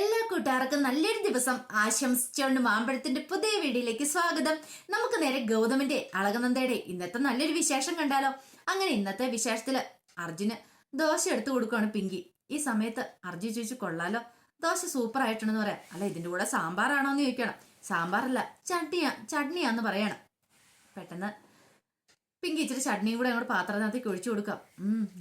എല്ലാ കൂട്ടുകാർക്കും നല്ലൊരു ദിവസം ആശംസിച്ചുകൊണ്ട് മാമ്പഴത്തിന്റെ പുതിയ വീഡിയോയിലേക്ക് സ്വാഗതം. നമുക്ക് നേരെ ഗൗതമിന്റെ അളകനന്ദയുടെ ഇന്നത്തെ നല്ലൊരു വിശേഷം കണ്ടാലോ? അങ്ങനെ ഇന്നത്തെ വിശേഷത്തിൽ അർജുന് ദോശ എടുത്തു കൊടുക്കുകയാണ് പിങ്കി. ഈ സമയത്ത് അർജുൻ ചോദിച്ചു കൊള്ളാലോ ദോശ സൂപ്പർ ആയിട്ടുണ്ടെന്ന് പറയാം. അല്ല ഇതിന്റെ കൂടെ സാമ്പാറാണോ എന്ന് ചോദിക്കണം സാമ്പാറല്ല ചട്നിയാ ചട്നിയാന്ന് പറയണം. പെട്ടെന്ന് പിങ്കി ഇച്ചിരി ചട്നിയും കൂടെ അങ്ങോട്ട് പാത്രത്തിനകത്തേക്ക് ഒഴിച്ചു കൊടുക്കാം.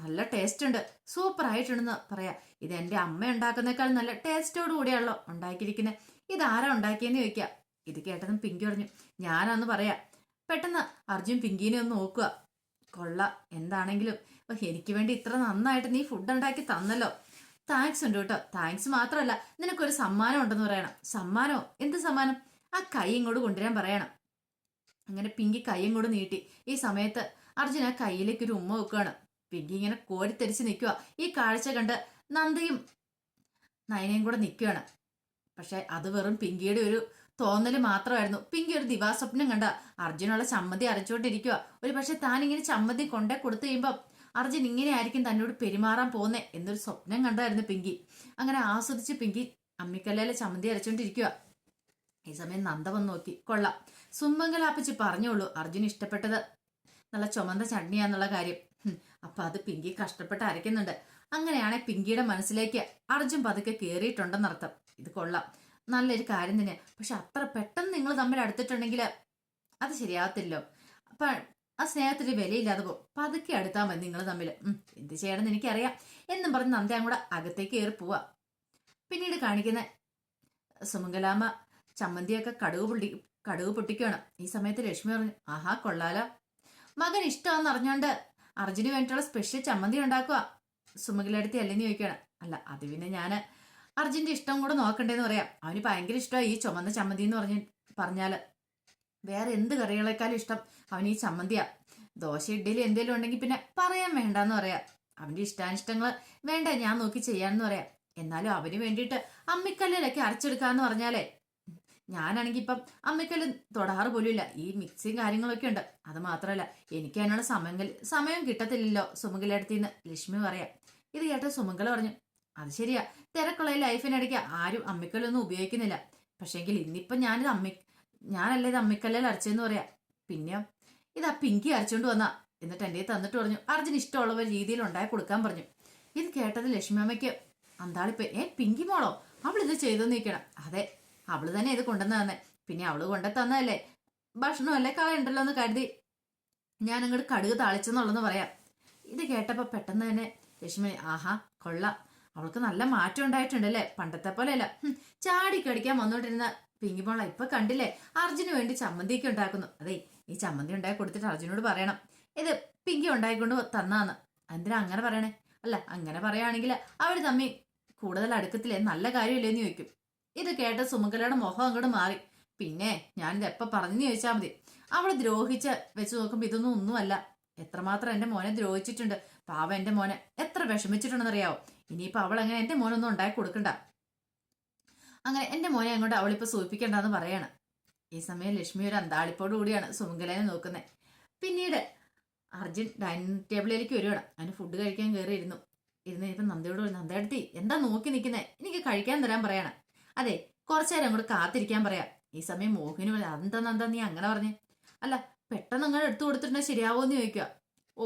നല്ല ടേസ്റ്റ് ഉണ്ട്. സൂപ്പർ ആയിട്ടുണ്ടെന്ന് പറയാം. ഇത് എന്റെ അമ്മ ഉണ്ടാക്കുന്നേക്കാൾ നല്ല ടേസ്റ്റോട് കൂടിയാണല്ലോ ഉണ്ടാക്കിയിരിക്കുന്നത് ഇത് ആരാ ഉണ്ടാക്കിയെന്ന് ചോദിക്കാം. ഇത് കേട്ടതും പിങ്കി പറഞ്ഞു. ഞാനാന്ന് പറയാം. പെട്ടെന്ന് അർജുൻ പിങ്കിനെ ഒന്ന് നോക്കുക. കൊള്ള എന്താണെങ്കിലും. എനിക്ക് വേണ്ടി ഇത്ര നന്നായിട്ട് നീ ഫുഡ് ഉണ്ടാക്കി തന്നല്ലോ. താങ്ക്സ് ഉണ്ട് കേട്ടോ. താങ്ക്സ് മാത്രമല്ല നിനക്കൊരു സമ്മാനം ഉണ്ടെന്ന് പറയണം. സമ്മാനോ? എന്ത് സമ്മാനം? ആ കൈ ഇങ്ങോട്ട് കൊണ്ടുവരാൻ പറയണം. അങ്ങനെ പിങ്കി കൈയും കൂടെ നീട്ടി. ഈ സമയത്ത് അർജുന കയ്യിലേക്ക് ഒരു ഉമ്മ വെക്കുകയാണ്. പിങ്കി ഇങ്ങനെ കോരിത്തെരിച്ച് നിൽക്കുക ഈ കാഴ്ച കണ്ട് നന്ദയും നയനയും കൂടെ നിൽക്കുകയാണ്. പക്ഷെ അത് വെറും പിങ്കിയുടെ ഒരു തോന്നൽ മാത്രമായിരുന്നു. പിങ്കി ഒരു ദിവാസ്വപ്നം കണ്ട അർജുനുള്ള ചമ്മതി അരച്ചുകൊണ്ടിരിക്കുക ഒരു പക്ഷെ താൻ ഇങ്ങനെ ചമ്മതി കൊണ്ടേ കൊടുത്തു കഴിയുമ്പോൾ അർജുൻ ഇങ്ങനെ ആയിരിക്കും തന്നോട് പെരുമാറാൻ പോകുന്നേ എന്നൊരു സ്വപ്നം കണ്ടായിരുന്നു പിങ്കി. അങ്ങനെ ആസ്വദിച്ച് പിങ്കി അമ്മിക്കല്ലയിലെ ചമ്മന്തി അരച്ചുകൊണ്ടിരിക്കുക ഈ സമയം നന്ദ വന്ന് നോക്കി. കൊള്ളാം. സുമംഗലാപ്പച്ചി പറഞ്ഞോളൂ അർജുൻ ഇഷ്ടപ്പെട്ടത്. നല്ല ചുമന്ന ചട്നിയാന്നുള്ള കാര്യം. അപ്പൊ അത് പിങ്കി കഷ്ടപ്പെട്ട് അരയ്ക്കുന്നുണ്ട്. അങ്ങനെയാണെ പിങ്കിയുടെ മനസ്സിലേക്ക് അർജുൻ പതുക്കെ കയറിയിട്ടുണ്ടെന്നർത്ഥം ഇത് കൊള്ളാം. നല്ലൊരു കാര്യം തന്നെ. പക്ഷെ അത്ര പെട്ടെന്ന് നിങ്ങൾ തമ്മിൽ അടുത്തിട്ടുണ്ടെങ്കിൽ അത് ശരിയാകത്തില്ലോ അപ്പൊ ആ സ്നേഹത്തിന് വിലയില്ലാതെ പോകും. പതുക്കെ അടുത്താൽ മതി നിങ്ങൾ തമ്മിൽ എന്ത് ചെയ്യണമെന്ന് എനിക്കറിയാം. എന്നും പറഞ്ഞ് നന്ദി അങ്ങോട്ട് അകത്തേക്ക് കയറി പോവാ. പിന്നീട് കാണിക്കുന്ന സുമംഗലാമ്മ ചമ്മന്തിയൊക്കെ കടുക് പൊട്ടി കടുക് പൊട്ടിക്കുകയാണ് ഈ സമയത്ത് ലക്ഷ്മി പറഞ്ഞു ആഹാ കൊള്ളാല. മകൻ ഇഷ്ടമാന്ന് അറിഞ്ഞോണ്ട് അർജുന് വേണ്ടിയിട്ടുള്ള സ്പെഷ്യൽ ചമ്മന്തി ഉണ്ടാക്കുക. സുമകിലടുത്ത് അല്ലെന്ന് ചോദിക്കുകയാണ്. അല്ല അത് പിന്നെ ഞാൻ അർജുന്റെ ഇഷ്ടം കൂടെ നോക്കണ്ടേന്ന് പറയാം. അവന് ഭയങ്കര ഇഷ്ടമാണ് ഈ ചുമന്ന ചമ്മന്തി എന്ന് പറഞ്ഞ് പറഞ്ഞാൽ. വേറെ എന്ത് കറികളെക്കാളും ഇഷ്ടം അവൻ ഈ ചമ്മന്തിയാ. ദോശ ഇഡ്ഡലി എന്തെങ്കിലും ഉണ്ടെങ്കിൽ പിന്നെ പറയാൻ വേണ്ടെന്ന് പറയാം. അവന്റെ ഇഷ്ടാനിഷ്ടങ്ങൾ വേണ്ട ഞാൻ നോക്കി ചെയ്യാന്ന് പറയാം. എന്നാലും അവന് വേണ്ടിയിട്ട് അമ്മിക്കല്ലിലൊക്കെ അരച്ചെടുക്കാന്ന് പറഞ്ഞാലേ ഞാനാണെങ്കിൽ ഇപ്പം അമ്മയ്ക്കല്ല തൊടാറ് പോലുമില്ല. ഈ മിക്സിയും കാര്യങ്ങളൊക്കെ ഉണ്ട്. അത് മാത്രമല്ല എനിക്ക് അതിനുള്ള സമയം സമയം കിട്ടത്തില്ലല്ലോ സുമംഗലടുത്തിന്ന് ലക്ഷ്മി പറയാം ഇത് കേട്ട സുമംഗല പറഞ്ഞു അത് ശരിയാ. തിരക്കുള്ള ലൈഫിനിടയ്ക്ക് ആരും അമ്മിക്കല്ലൊന്നും ഉപയോഗിക്കുന്നില്ല. പക്ഷേങ്കിൽ ഇന്നിപ്പം ഞാനിത് അമ്മി ഞാനല്ല ഇത് അമ്മിക്കല്ലിൽ അരച്ചെന്ന് പറയാം. പിന്നെ ഇത് ആ പിങ്കി അരച്ചുകൊണ്ട് വന്നാ. എന്നിട്ട് എന്റെ തന്നിട്ട് പറഞ്ഞു അർജുൻ ഇഷ്ടമുള്ള രീതിയിൽ ഉണ്ടായി കൊടുക്കാൻ പറഞ്ഞു. ഇത് കേട്ടത് ലക്ഷ്മി അമ്മയ്ക്ക് അന്താളിപ്പോ ഏ പിങ്കി മോളോ? അവളിത് ചെയ്തു നിൽക്കണം അതെ അവൾ തന്നെ ഇത് കൊണ്ടുവന്ന് തന്നെ. പിന്നെ അവൾ കൊണ്ടു തന്നതല്ലേ? ഭക്ഷണമല്ലേ കളയണ്ടല്ലോ എന്ന് കരുതി. ഞാൻ അങ്ങോട്ട് കടുക് താളിച്ചെന്നുള്ളതെന്ന് പറയാം. ഇത് കേട്ടപ്പോ പെട്ടെന്ന് തന്നെ ലക്ഷ്മി ആഹാ കൊള്ളാം. അവൾക്ക് നല്ല മാറ്റം ഉണ്ടായിട്ടുണ്ട് ഉണ്ടായിട്ടുണ്ടല്ലേ? പണ്ടത്തെ പോലെയല്ല. അല്ല ചാടി കടിക്കാൻ വന്നോണ്ടിരുന്ന പിങ്കി മോള ഇപ്പൊ കണ്ടില്ലേ? അർജുന് വേണ്ടി ചമ്മന്തിയൊക്കെ ഉണ്ടാക്കുന്നു. അതെ ഈ ചമ്മന്തി ഉണ്ടാക്കി കൊടുത്തിട്ട് അർജുനോട് പറയണം. ഇത് പിങ്കി ഉണ്ടായിക്കൊണ്ട് തന്നാന്ന്. എന്തിനാ അങ്ങനെ പറയണേ? അല്ല അങ്ങനെ പറയുകയാണെങ്കിൽ അവർ തമ്മി കൂടുതൽ അടുക്കത്തില്ലേ നല്ല കാര്യമില്ലേന്ന് ചോദിക്കും. ഇത് കേട്ട സുമകലയുടെ മുഖം അങ്ങോട്ട് മാറി. പിന്നെ ഞാനിത് എപ്പ പറഞ്ഞു ചോദിച്ചാൽ മതി. അവളെ ദ്രോഹിച്ച് വെച്ച് നോക്കുമ്പോ ഇതൊന്നും ഒന്നുമല്ല. എത്രമാത്രം എന്റെ മോനെ ദ്രോഹിച്ചിട്ടുണ്ട്. പാവം എന്റെ മോനെ. എത്ര വിഷമിച്ചിട്ടുണ്ടെന്ന് അറിയാവോ ഇനിയിപ്പോ അവൾ അങ്ങനെ എന്റെ മോനൊന്നും ഉണ്ടാക്കി കൊടുക്കണ്ട. അങ്ങനെ എന്റെ മോനെ അങ്ങോട്ട് അവളിപ്പോ സൂചിപ്പിക്കണ്ടെന്ന് പറയാണ്. ഈ സമയം ലക്ഷ്മി ഒരു അന്താളിപ്പോട് കൂടിയാണ് സുമംഗലനെ നോക്കുന്നത് പിന്നീട് അർജുൻ ഡൈനിങ് ടേബിളിലേക്ക് വരുവാണ്. അവന് ഫുഡ് കഴിക്കാൻ കയറി ഇരുന്നു ഇപ്പം നന്ദയോട് നന്ദയെടുത്തി എന്താ നോക്കി നിൽക്കുന്നത് എനിക്ക് കഴിക്കാൻ തരാൻ പറയണം. അതെ കുറച്ചു നേരം അങ്ങോട്ട് കാത്തിരിക്കാൻ പറയാം. ഈ സമയം മോഹിന് പറഞ്ഞു, അതെന്താ നീ അങ്ങനെ പറഞ്ഞേ? അല്ല പെട്ടെന്ന് അങ്ങനെ എടുത്തു കൊടുത്തിട്ടുണ്ടെങ്കിൽ ശരിയാവോന്ന് ചോദിക്കുക ഓ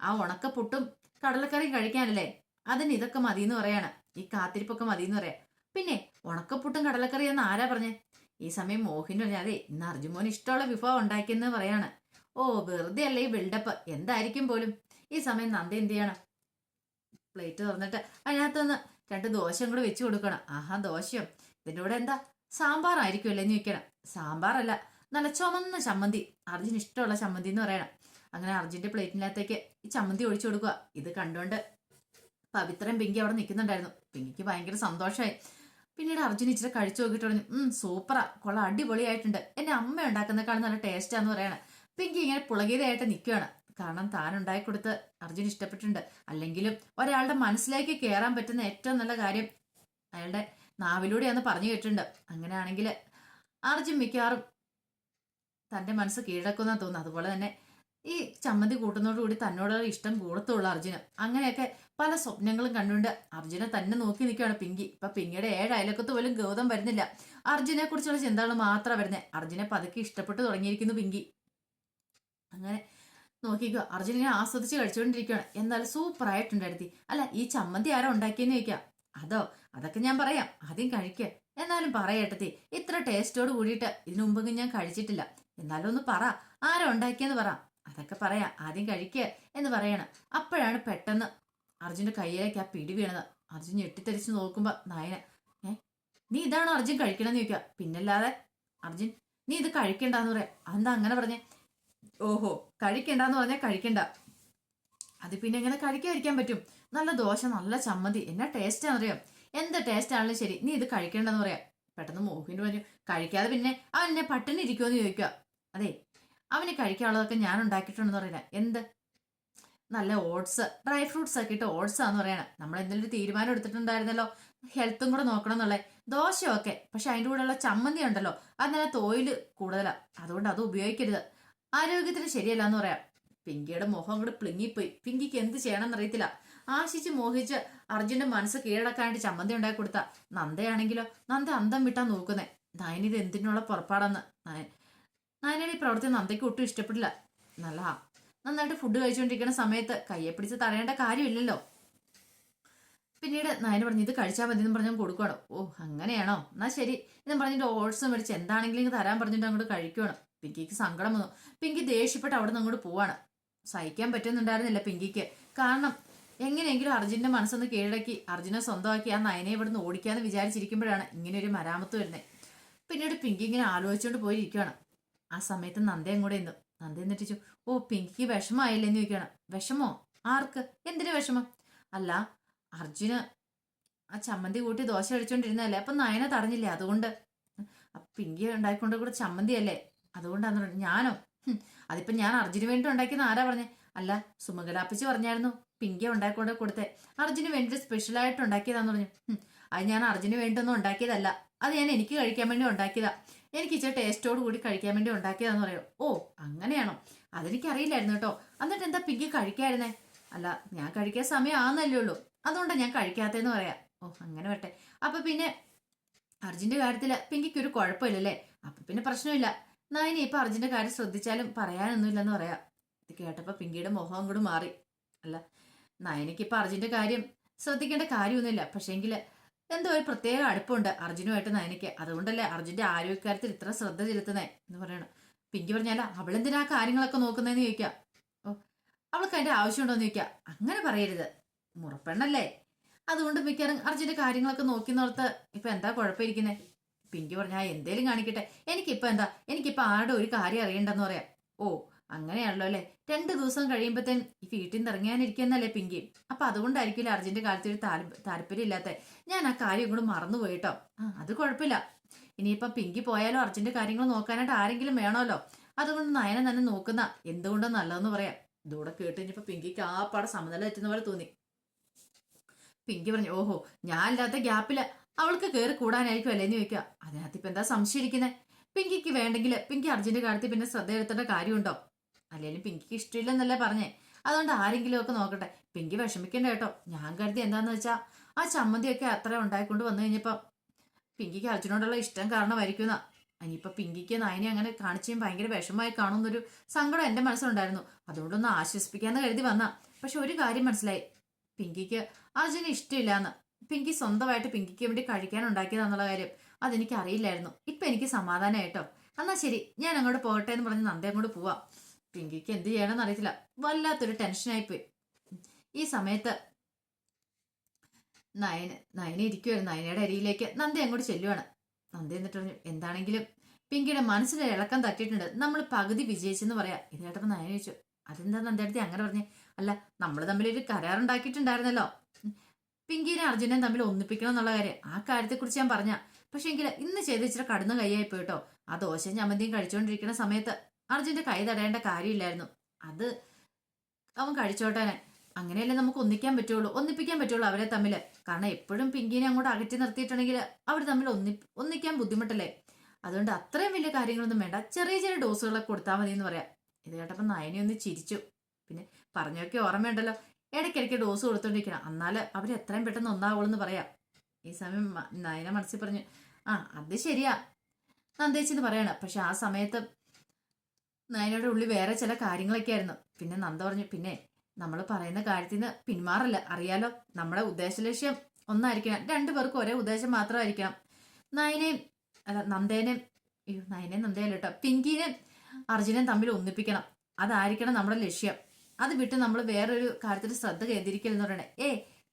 ആ ഉണക്കപ്പുട്ടും കടലക്കറിയും കഴിക്കാനല്ലേ? അതിന് ഇതൊക്കെ മതിയെന്ന് പറയാണ്. ഈ കാത്തിരിപ്പൊക്കെ മതിയെന്ന് പറയാം. പിന്നെ ഉണക്കപ്പുട്ടും കടലക്കറിയും എന്ന് ആരാ പറഞ്ഞേ? ഈ സമയം മോഹിന് പറഞ്ഞു അതെ ഇന്ന് അർജുമോൻ ഇഷ്ടമുള്ള വിഭവം ഉണ്ടാക്കിയെന്ന് പറയാണ്. ഓ വെറുതെ അല്ലേ ഈ ബിൽഡപ്പ്? എന്തായിരിക്കും പോലും? ഈ സമയം നന്ദി എന്ത് ചെയ്യണം? പ്ലേറ്റ് തുറന്നിട്ട് അതിനകത്തുനിന്ന് രണ്ട് ദോശയും കൂടെ വെച്ചു കൊടുക്കണം. ആഹാ ദോശയോ? ഇതിന്റെ കൂടെ എന്താ? സാമ്പാർ ആയിരിക്കുമല്ലോ എന്ന് ചോദിക്കണം. സാമ്പാറല്ല നല്ല ചുമന്ന ചമ്മന്തി. അർജുൻ ഇഷ്ടമുള്ള ചമ്മന്തി എന്ന് പറയണം. അങ്ങനെ അർജുന്റെ പ്ലേറ്റിനകത്തേക്ക് ഈ ചമ്മന്തി ഒഴിച്ചു കൊടുക്കുക. ഇത് കണ്ടുകൊണ്ട് പവിത്രൻ പിങ്കി അവിടെ നിൽക്കുന്നുണ്ടായിരുന്നു. പിങ്കിക്ക് ഭയങ്കര സന്തോഷമായി. പിന്നീട് അർജുൻ ഇച്ചിരി കഴിച്ചു നോക്കിയിട്ട് പറഞ്ഞു ഉം സൂപ്പറാ. കൊള്ള. അടിപൊളിയായിട്ടുണ്ട്. എന്റെ അമ്മ ഉണ്ടാക്കുന്നേക്കാളും നല്ല ടേസ്റ്റാന്ന് പറയണം. പിങ്കി ഇങ്ങനെ പുളകീതയായിട്ട് നിൽക്കുകയാണ്. കാരണം താൻ ഉണ്ടാക്കി കൊടുത്ത് അർജുൻ ഇഷ്ടപ്പെട്ടിട്ടുണ്ട്. അല്ലെങ്കിലും ഒരാളുടെ മനസ്സിലേക്ക് കയറാൻ പറ്റുന്ന ഏറ്റവും നല്ല കാര്യം അയാളുടെ നാവിലൂടെയാന്ന് പറഞ്ഞു കേട്ടിട്ടുണ്ട്. അങ്ങനെയാണെങ്കിൽ അർജുൻ മിക്കവാറും തന്റെ മനസ്സ് കീഴടക്കുന്ന തോന്നുന്നു അതുപോലെ തന്നെ ഈ ചമ്മന്തി കൂട്ടുന്നതോടുകൂടി തന്നോടുള്ള ഇഷ്ടം കൂടത്തുള്ളൂ അർജുന്. അങ്ങനെയൊക്കെ പല സ്വപ്നങ്ങളും കണ്ടുകൊണ്ട് അർജുനെ തന്നെ നോക്കി നിൽക്കുകയാണ് പിങ്കി. ഇപ്പൊ പിങ്കിയുടെ ഏഴ് അയലക്കത്ത് പോലും ഗൗതം വരുന്നില്ല. അർജുനെ കുറിച്ചുള്ള ചിന്തകൾ മാത്രമാണ് വരുന്നത് അർജുനെ പതുക്കെ ഇഷ്ടപ്പെട്ടു തുടങ്ങിയിരിക്കുന്നു പിങ്കി. അങ്ങനെ നോക്കിക്കോ അർജുനെ ആസ്വദിച്ച് കഴിച്ചുകൊണ്ടിരിക്കുകയാണ് എന്നാലും സൂപ്പർ ആയിട്ടുണ്ടായിരുത്തി. അല്ല ഈ ചമ്മന്തി ആരോ ഉണ്ടാക്കിയെന്ന് ചോദിക്കാം. അതോ അതൊക്കെ ഞാൻ പറയാം. ആദ്യം കഴിക്ക. എന്നാലും പറയേട്ടത്തി ഇത്ര ടേസ്റ്റോട് കൂടിയിട്ട് ഇതിനു മുമ്പ് ഞാൻ കഴിച്ചിട്ടില്ല. എന്നാലും ഒന്ന് പറ ആരോ ഉണ്ടാക്കിയെന്ന് പറ. അതൊക്കെ പറയാം ആദ്യം കഴിക്ക എന്ന് പറയണം. അപ്പോഴാണ് പെട്ടെന്ന് അർജുന്റെ കയ്യിലേക്ക് ആ പിടി വീണത്. അർജുൻ ഞെട്ടിത്തെറിച്ച് നോക്കുമ്പോൾ നായന ഏ നീ ഇതാണോ അർജുൻ കഴിക്കണമെന്ന് ചോദിക്കുക പിന്നല്ലാതെ അർജുൻ നീ ഇത് കഴിക്കണ്ടെന്ന് പറയാം. അതെന്താ അങ്ങനെ പറഞ്ഞേ? ഓഹോ കഴിക്കണ്ടെന്ന് പറഞ്ഞാൽ കഴിക്കണ്ട. അത് പിന്നെ എങ്ങനെ കഴിക്കാതിരിക്കാൻ പറ്റും? നല്ല ദോശ നല്ല ചമ്മന്തി. എന്നാ ടേസ്റ്റാണെന്നറിയാം എന്ത് ടേസ്റ്റ് ആണെങ്കിലും ശരി. നീ ഇത് കഴിക്കണ്ടെന്ന് പറയാം. പെട്ടെന്ന് മോഹിന് പറഞ്ഞു കഴിക്കാതെ പിന്നെ അവൻ എന്നെ പട്ടിണി ഇരിക്കുമെന്ന് ചോദിക്കുക. അതെ അവന് കഴിക്കാനുള്ളതൊക്കെ ഞാൻ ഉണ്ടാക്കിയിട്ടുണ്ടെന്ന് പറയണ. എന്ത്? നല്ല ഓട്സ് ഡ്രൈ ഫ്രൂട്ട്സ് ഒക്കെ ഇട്ട് ഓട്സ് ആന്ന് പറയണ. നമ്മൾ എന്തെങ്കിലും ഒരു തീരുമാനം എടുത്തിട്ടുണ്ടായിരുന്നല്ലോ? ഹെൽത്തും കൂടെ നോക്കണം എന്നുള്ളത് ദോശയൊക്കെ പക്ഷെ അതിന്റെ കൂടെയുള്ള ചമ്മന്തി ഉണ്ടല്ലോ. അത് നല്ല തോയിൽ കൂടുതലാണ് അതുകൊണ്ട് അത് ഉപയോഗിക്കരുത്. ആരോഗ്യത്തിന് ശരിയല്ല എന്ന് പറയാം. പിങ്കിയുടെ മുഖം അങ്ങോട്ട് പ്ലിങ്ങിപ്പോയി. പിങ്കിക്ക് എന്ത് ചെയ്യണമെന്ന് അറിയത്തില്ല ആശിച്ച് മോഹിച്ച് അർജുന്റെ മനസ്സ് കീഴടക്കാനായിട്ട് ചമ്മന്തി ഉണ്ടാക്കി കൊടുത്ത. നന്ദയാണെങ്കിലോ? നന്ദ അന്തം വിട്ടാ നോക്കുന്നേ. നയനിത് എന്തിനുള്ള പുറപ്പാടെന്ന്? നയനയുടെ ഈ പ്രവൃത്തി നന്ദയ്ക്ക് ഒട്ടും ഇഷ്ടപ്പെട്ടില്ല. നല്ല നന്നായിട്ട് ഫുഡ് കഴിച്ചുകൊണ്ടിരിക്കുന്ന സമയത്ത് കയ്യെ പിടിച്ച് തടയേണ്ട കാര്യമില്ലല്ലോ. പിന്നീട് നയന പറഞ്ഞു ഇത് കഴിച്ചാൽ മതി എന്ന് പറഞ്ഞു കൊടുക്കണം ഓ അങ്ങനെയാണോ? എന്നാ ശരി. എന്ന് പറഞ്ഞിട്ട് ഓട്സ് മേടിച്ച് എന്താണെങ്കിലും തരാൻ പറഞ്ഞിട്ട് അങ്ങോട്ട് കഴിക്കണം പിങ്കിക്ക് സങ്കടം വന്നു. പിങ്കി ദേഷ്യപ്പെട്ട് അവിടെ നിന്ന് അങ്ങോട്ട് പോവാണ്. സഹിക്കാൻ പറ്റുന്നുണ്ടായിരുന്നില്ല പിങ്കിക്ക്. കാരണം എങ്ങനെയെങ്കിലും അർജുനന്റെ മനസ്സൊന്ന് കീഴടക്കി അർജുനെ സ്വന്തമാക്കി ആ നയനെ ഇവിടുന്ന് ഓടിക്കാന്ന് വിചാരിച്ചിരിക്കുമ്പോഴാണ് ഇങ്ങനെ ഒരു മരാമത്ത് വരുന്നത് പിന്നീട് പിങ്കി ഇങ്ങനെ ആലോചിച്ചുകൊണ്ട് പോയിരിക്കുകയാണ് ആ സമയത്ത് നന്ദേ കൂടെ ഇന്നു നന്ദ എന്നിട്ടു ഓ പിങ്കിക്ക് വിഷമമായില്ലെന്ന് ചോദിക്കുകയാണ് വിഷമോ? ആർക്ക്? എന്തിനു വിഷമം? അല്ല അർജുന് ആ ചമ്മന്തി കൂട്ടി ദോശ കഴിച്ചോണ്ടിരുന്നതല്ലേ അപ്പൊ നയന തടഞ്ഞില്ലേ അതുകൊണ്ട്? പിങ്കി ഉണ്ടാക്കിക്കൊണ്ട് കൂടെ ചമ്മന്തിയല്ലേ? അതുകൊണ്ടാന്ന് പറഞ്ഞു ഞാനോ? അതിപ്പം ഞാൻ അർജുന് വേണ്ടി ഉണ്ടാക്കിയെന്ന് ആരാ പറഞ്ഞേ? അല്ല സുമകലാപ്പിച്ച് പറഞ്ഞായിരുന്നു. പിങ്കി ഉണ്ടാക്കിക്കൊണ്ട് കൊടുത്തെ. അർജുന് വേണ്ടി സ്പെഷ്യലായിട്ട് ഉണ്ടാക്കിയതാന്ന് പറഞ്ഞു. അത് ഞാൻ അർജുന് വേണ്ടിയൊന്നും ഉണ്ടാക്കിയതല്ല. അത് ഞാൻ എനിക്ക് കഴിക്കാൻ വേണ്ടി ഉണ്ടാക്കിയതാ. എനിക്ക് ഇച്ചിരി ടേസ്റ്റോട് കൂടി കഴിക്കാൻ വേണ്ടി ഉണ്ടാക്കിയതാന്ന് പറയോ. ഓ അങ്ങനെയാണോ? അതെനിക്കറിയില്ലായിരുന്നു കേട്ടോ. എന്നിട്ട് എന്താ പിങ്കി കഴിക്കായിരുന്നേ? അല്ല ഞാൻ കഴിക്കാൻ സമയം ആന്നല്ലേ ഉള്ളൂ. അതുകൊണ്ടാണ് ഞാൻ കഴിക്കാത്തതെന്ന് പറയാം. ഓ അങ്ങനെ വട്ടെ അപ്പൊ പിന്നെ അർജുന്റെ കാര്യത്തിൽ പിങ്കിക്ക് ഒരു കുഴപ്പമില്ലല്ലേ? അപ്പൊ പിന്നെ പ്രശ്നമില്ല. നായനി ഇപ്പൊ അർജുന്റെ കാര്യം ശ്രദ്ധിച്ചാലും പറയാനൊന്നുമില്ലെന്ന് പറയാം. ഇത് കേട്ടപ്പോ പിങ്കിയുടെ മുഖം കൂടി മാറി. അല്ല നയനിക്ക് ഇപ്പൊ അർജുന്റെ കാര്യം ശ്രദ്ധിക്കേണ്ട കാര്യമൊന്നുമില്ല. പക്ഷേങ്കിൽ എന്തോ ഒരു പ്രത്യേക അടുപ്പമുണ്ട് അർജുനുമായിട്ട് നയനയ്ക്ക്. അതുകൊണ്ടല്ലേ അർജുന്റെ ആരോഗ്യകാര്യത്തിൽ ഇത്ര ശ്രദ്ധ ചെലുത്തുന്നേ എന്ന് പറയണം. പിങ്കി പറഞ്ഞാല അവളെന്തിനാ കാര്യങ്ങളൊക്കെ നോക്കുന്നതെന്ന് ചോദിക്കാം. ഓ അവൾക്ക് അതിന്റെ ആവശ്യമുണ്ടോന്ന് ചോദിക്കാം. അങ്ങനെ പറയരുത്. മുറപ്പെണ്ണല്ലേ? അതുകൊണ്ട് മിക്കവാറും അർജുന്റെ കാര്യങ്ങളൊക്കെ നോക്കി നോർത്ത് ഇപ്പൊ എന്താ കുഴപ്പമിരിക്കുന്നേ? പിങ്കി പറഞ്ഞാ എന്തേലും കാണിക്കട്ടെ. എനിക്കിപ്പോ എന്താ? എനിക്കിപ്പോ ആരുടെ ഒരു കാര്യം അറിയണ്ടെന്ന് പറയാം. ഓ അങ്ങനെയാണല്ലോ അല്ലേ? രണ്ടു ദിവസം കഴിയുമ്പത്തേൻ ഈ വീട്ടിൽ നിന്ന് ഇറങ്ങാനിരിക്കുന്നല്ലേ പിങ്കി? അപ്പൊ അതുകൊണ്ടായിരിക്കില്ല അർജുന്റെ കാര്യത്തിൽ താല്പര്യം ഇല്ലാത്ത? ഞാൻ ആ കാര്യം കൂടെ മറന്നുപോയിട്ടോ ആ അത് കുഴപ്പമില്ല. ഇനിയിപ്പം പിങ്കി പോയാലോ അർജുന്റെ കാര്യങ്ങൾ നോക്കാനായിട്ട് ആരെങ്കിലും വേണമല്ലോ. അതുകൊണ്ട് നയനെ തന്നെ നോക്കുന്ന എന്തുകൊണ്ടും നല്ലതെന്ന് പറയാം. ഇതോടെ കേട്ട് ഇനിയിപ്പൊ പിങ്കിക്ക് ആ പാടെ സമനില തെറ്റുന്ന പോലെ തോന്നി. പിങ്കി പറഞ്ഞു ഓഹോ ഞാൻ അല്ലാത്ത ഗ്യാപ്പിൽ. അവൾക്ക് കയറി കൂടാനായിരിക്കും അല്ലേന്ന് ചോദിക്കുക. അതിനകത്ത് ഇപ്പൊ എന്താ സംശയിക്കുന്നത് പിങ്കിക്ക് വേണ്ടെങ്കിൽ പിങ്കി അർജന്റ് കാര്യത്തിൽ പിന്നെ ശ്രദ്ധ എടുത്തേണ്ട കാര്യമുണ്ടോ? അല്ലെങ്കിലും പിങ്കിക്ക് ഇഷ്ടമില്ലെന്നല്ലേ പറഞ്ഞേ. അതുകൊണ്ട് ആരെങ്കിലും ഒക്കെ നോക്കട്ടെ. പിങ്കി വിഷമിക്കണ്ട കേട്ടോ. ഞാൻ കരുതി എന്താന്ന് വെച്ചാ ആ ചമ്മന്തിയൊക്കെ അത്ര ഉണ്ടായിക്കൊണ്ട് വന്നു കഴിഞ്ഞപ്പോ പിങ്കിക്ക് അർജുനോടുള്ള ഇഷ്ടം കാരണമായിരിക്കുന്ന ഇനിയിപ്പോ പിങ്കിക്ക് നയനെ അങ്ങനെ കാണിച്ചും ഭയങ്കര വിഷമമായി കാണുന്നൊരു സങ്കടം എന്റെ മനസ്സിലുണ്ടായിരുന്നു. അതുകൊണ്ടൊന്ന് ആശ്വസിപ്പിക്കാന്ന് കരുതി വന്ന. പക്ഷെ ഒരു കാര്യം മനസ്സിലായി. പിങ്കിക്ക് അർജുന് ഇഷ്ടമില്ലാന്ന്. പിങ്കി സ്വന്തമായിട്ട് പിങ്കിക്ക് വേണ്ടി കഴിക്കാൻ ഉണ്ടാക്കിയതാന്നുള്ള കാര്യം അതെനിക്ക് അറിയില്ലായിരുന്നു ഇപ്പൊ എനിക്ക് സമാധാനമായിട്ടോ എന്നാ ശരി ഞാൻ അങ്ങോട്ട് പോകട്ടെ എന്ന് പറഞ്ഞ് നന്ദേ അങ്ങോട്ട് പോവാം. പിങ്കിക്ക് എന്ത് ചെയ്യണമെന്ന് അറിയത്തില്ല. വല്ലാത്തൊരു ടെൻഷനായിപ്പോയി ഈ സമയത്ത് നയന നയന ഇരിക്കുവായിരുന്നു നയനയുടെ അരിയിലേക്ക് നന്ദി അങ്ങോട്ട് ചെല്ലുവാണ്. നന്ദി എന്നിട്ട് പറഞ്ഞു എന്താണെങ്കിലും പിങ്കിയുടെ മനസ്സിൽ ഇളക്കം തട്ടിയിട്ടുണ്ട്. നമ്മൾ പകുതി വിജയിച്ചെന്ന് പറയാം. ഇത് നയന ചോദിച്ചു അതെന്താ നന്ദിയുടെ അങ്ങനെ പറഞ്ഞേ? അല്ല നമ്മൾ തമ്മിലൊരു കരാറുണ്ടാക്കിയിട്ടുണ്ടായിരുന്നല്ലോ. പിങ്കിനെ അർജുനൻ തമ്മിൽ ഒന്നിപ്പിക്കണം എന്നുള്ള കാര്യം. ആ കാര്യത്തെക്കുറിച്ച് ഞാൻ പറഞ്ഞ പക്ഷെ എങ്കിൽ ഇന്ന് ചെയ്ത് ഇച്ചിരി കടന്നു കൈയായി പോയിട്ടോ ആ ദോശയും ചമ്മന്തിയും കഴിച്ചുകൊണ്ടിരിക്കുന്ന സമയത്ത് അർജുന്റെ കൈ തടയേണ്ട കാര്യമില്ലായിരുന്നു. അത് അവൻ കഴിച്ചോട്ടെ അങ്ങനെയല്ലേ നമുക്ക് ഒന്നിക്കാൻ പറ്റുള്ളൂ. ഒന്നിപ്പിക്കാൻ പറ്റുള്ളൂ അവരെ തമ്മിൽ കാരണം എപ്പോഴും പിങ്കിനെ അങ്ങോട്ട് അകറ്റി നിർത്തിയിട്ടുണ്ടെങ്കിൽ അവർ തമ്മിൽ ഒന്നി ഒന്നിക്കാൻ ബുദ്ധിമുട്ടല്ലേ? അതുകൊണ്ട് അത്രയും വലിയ കാര്യങ്ങളൊന്നും വേണ്ട. ചെറിയ ചെറിയ ഡോസുകളൊക്കെ കൊടുത്താൽ മതി എന്ന് പറയാം. ഇത് കേട്ടപ്പോൾ നയനെ ഒന്ന് ചിരിച്ചു. പിന്നെ പറഞ്ഞൊക്കെ ഓർമ്മയുണ്ടല്ലോ. ഇടയ്ക്കിടയ്ക്ക് ഡോസ് കൊടുത്തോണ്ടിരിക്കണം. എന്നാൽ അവർ എത്രയും പെട്ടെന്ന് ഒന്നാവുള്ളൂ എന്ന് പറയാം. ഈ സമയം നയന മനസ്സിൽ പറഞ്ഞു ആ അത് ശരിയാ. നന്ദേച്ചിന്ന് പറയണം. പക്ഷെ ആ സമയത്ത് നയനയുടെ ഉള്ളിൽ വേറെ ചില കാര്യങ്ങളൊക്കെ ആയിരുന്നു. പിന്നെ നന്ദ പറഞ്ഞു പിന്നെ നമ്മൾ പറയുന്ന കാര്യത്തിൽ നിന്ന് പിന്മാറല്ല. അറിയാലോ നമ്മുടെ ഉദ്ദേശലക്ഷ്യം ഒന്നായിരിക്കണം. രണ്ടു പേർക്കും ഒരേ ഉദ്ദേശം മാത്രമായിരിക്കണം. നയനെയും അല്ല നന്ദേനെയും അയ്യോ നയനെയും നന്ദയല്ല കേട്ടോ പിങ്കിനെയും അർജുനെയും തമ്മിൽ ഒന്നിപ്പിക്കണം. അതായിരിക്കണം നമ്മുടെ ലക്ഷ്യം. അത് വിട്ട് നമ്മൾ വേറൊരു കാര്യത്തിൽ ശ്രദ്ധ കേന്ദ്രീകരിക്കലെന്ന് പറയണേ. ഏ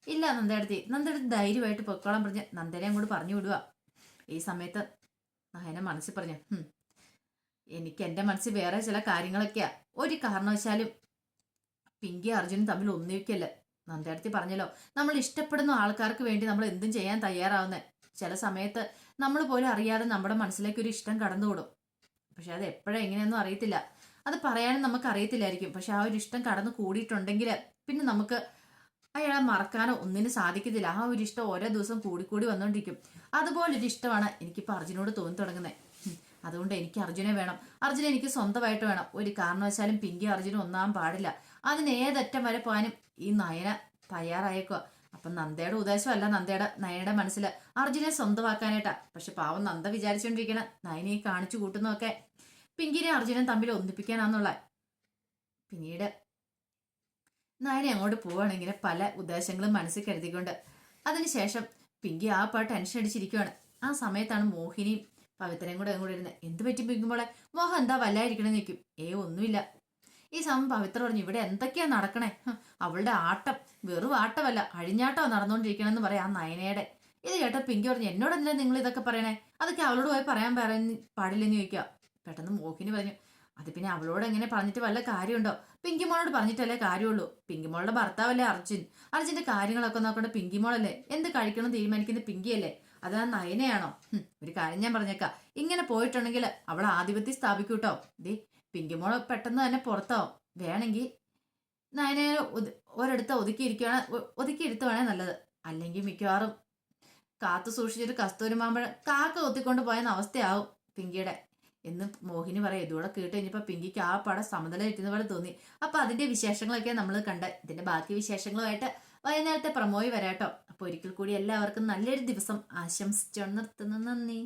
ഇല്ല നന്ദയടുത്തി നന്ദയടുത്ത് ധൈര്യമായിട്ട് പൊക്കോളാൻ പറഞ്ഞ് നന്ദനെ അങ്ങോട്ട് പറഞ്ഞു വിടുക. ഈ സമയത്ത് നയന മനസ്സിൽ പറഞ്ഞു എനിക്ക് എന്റെ മനസ്സിൽ വേറെ ചില കാര്യങ്ങളൊക്കെയാ. ഒരു കാരണവശാലും പിങ്കി അർജുനും തമ്മിൽ ഒന്നിക്കല്ല നന്ദയടുത്തി പറഞ്ഞല്ലോ നമ്മൾ ഇഷ്ടപ്പെടുന്ന ആൾക്കാർക്ക് വേണ്ടി നമ്മൾ എന്തും ചെയ്യാൻ തയ്യാറാവുന്നത് ചില സമയത്ത് നമ്മൾ പോലും അറിയാതെ നമ്മുടെ മനസ്സിലേക്ക് ഒരു ഇഷ്ടം കടന്നുകൂടും. പക്ഷെ അത് എപ്പോഴും എങ്ങനെയൊന്നും അറിയത്തില്ല. അത് പറയാനും നമുക്ക് അറിയത്തില്ലായിരിക്കും പക്ഷെ ആ ഒരു ഇഷ്ടം കടന്നു കൂടിയിട്ടുണ്ടെങ്കിൽ പിന്നെ നമുക്ക് അയാളെ മറക്കാനോ ഒന്നിനും സാധിക്കത്തില്ല. ആ ഒരു ഇഷ്ടം ഓരോ ദിവസം കൂടിക്കൂടി വന്നുകൊണ്ടിരിക്കും അതുപോലൊരു ഇഷ്ടമാണ് എനിക്കിപ്പോൾ അർജുനോട് തോന്നി തുടങ്ങുന്നത് അതുകൊണ്ട് എനിക്ക് അർജുനെ വേണം. അർജുന എനിക്ക് സ്വന്തമായിട്ട് വേണം. ഒരു കാരണവശാലും പിങ്കി അർജുനും ഒന്നാൻ പാടില്ല. അതിന് ഏതറ്റം വരെ പോകാനും ഈ നയന തയ്യാറായേക്കുക അപ്പം നന്ദയുടെ ഉദ്ദേശമല്ല നന്ദയുടെ നയനയുടെ മനസ്സിൽ അർജുനെ സ്വന്തമാക്കാനായിട്ടാ. പക്ഷെ പാവം നന്ദ വിചാരിച്ചുകൊണ്ടിരിക്കണം നയനെ കാണിച്ചു കൂട്ടുന്നതൊക്കെ പിങ്കിനെ അർജുനൻ തമ്മിൽ ഒന്നിപ്പിക്കാനാന്നുള്ള. പിന്നീട് നായനെ അങ്ങോട്ട് പോവുകയാണെങ്കിൽ പല ഉദ്ദേശങ്ങളും മനസ്സിൽ കരുതിക്കൊണ്ട്. അതിനുശേഷം പിങ്കി ആ പാട്ട് ടെൻഷൻ അടിച്ചിരിക്കുവാണ്. ആ സമയത്താണ് മോഹിനിയും പവിത്രയും കൂടെ അങ്ങോട്ട് ഇരുന്ന് എന്ത് പറ്റി പിങ്കുമ്പോളെ മോഹം എന്താ വല്ലായിരിക്കണം നിൽക്കും ഏ ഒന്നുമില്ല. ഈ സമയം പവിത്ര പറഞ്ഞു ഇവിടെ എന്തൊക്കെയാ നടക്കണേ? അവളുടെ ആട്ടം വെറും ആട്ടമല്ല അഴിഞ്ഞാട്ടോ നടന്നുകൊണ്ടിരിക്കണമെന്ന് പറയാം ആ നയനയുടെ ഇത് കേട്ട പിങ്കി പറഞ്ഞു എന്നോട് നിങ്ങൾ ഇതൊക്കെ പറയണേ? അതൊക്കെ അവളോട് പോയി പറയാൻ പറയാൻ പാടില്ലെന്ന് ചോദിക്കുക പെട്ടെന്ന് മോഹിനി പറഞ്ഞു അത് പിന്നെ അവളോട് എങ്ങനെ പറഞ്ഞിട്ട് വല്ല കാര്യമുണ്ടോ? പിങ്കിമോളോട് പറഞ്ഞിട്ടല്ലേ കാര്യമുള്ളൂ. പിങ്കിമോളുടെ ഭർത്താവല്ലേ അർജുൻ. അർജുന്റെ കാര്യങ്ങളൊക്കെ നോക്കേണ്ട പിങ്കിമോളല്ലേ? എന്ത് കഴിക്കണം തീരുമാനിക്കുന്ന പിങ്കിയല്ലേ? അത് നയനയാണോ? ഒരു കാര്യം ഞാൻ പറഞ്ഞേക്കാം. ഇങ്ങനെ പോയിട്ടുണ്ടെങ്കിൽ അവൾ ആധിപത്യം സ്ഥാപിക്കൂട്ടോ? ദേ പിങ്കിമോൾ പെട്ടെന്ന് തന്നെ പുറത്താവും. വേണമെങ്കിൽ നയനെ ഒരിടത്ത് ഒതുക്കിയിരിക്കുകയാണ് ഒതുക്കിയിരുത്തുവാണേ നല്ലത്. അല്ലെങ്കിൽ മിക്കവാറും കാത്തു സൂക്ഷിച്ചിട്ട് കസ്തൂരി മാമ്പഴം കാക്ക കൊത്തിക്കൊണ്ട് പോയെന്ന അവസ്ഥയാവും പിങ്കിയുടെ എന്ന് മോഹിനി പറയും. ഇതുകൂടെ കേട്ട് കഴിഞ്ഞപ്പോൾ പിങ്കിക്ക് ആ പടം സമതല കിട്ടുന്ന പോലെ തോന്നി. അപ്പൊ അതിന്റെ വിശേഷങ്ങളൊക്കെ നമ്മൾ കണ്ട. ഇതിന്റെ ബാക്കി വിശേഷങ്ങളുമായിട്ട് വൈകുന്നേരത്തെ പ്രമോയി വരാട്ടോ. അപ്പൊ ഒരിക്കൽ കൂടി എല്ലാവർക്കും നല്ലൊരു ദിവസം ആശംസിച്ചു നിർത്തുന്നു നന്ദി.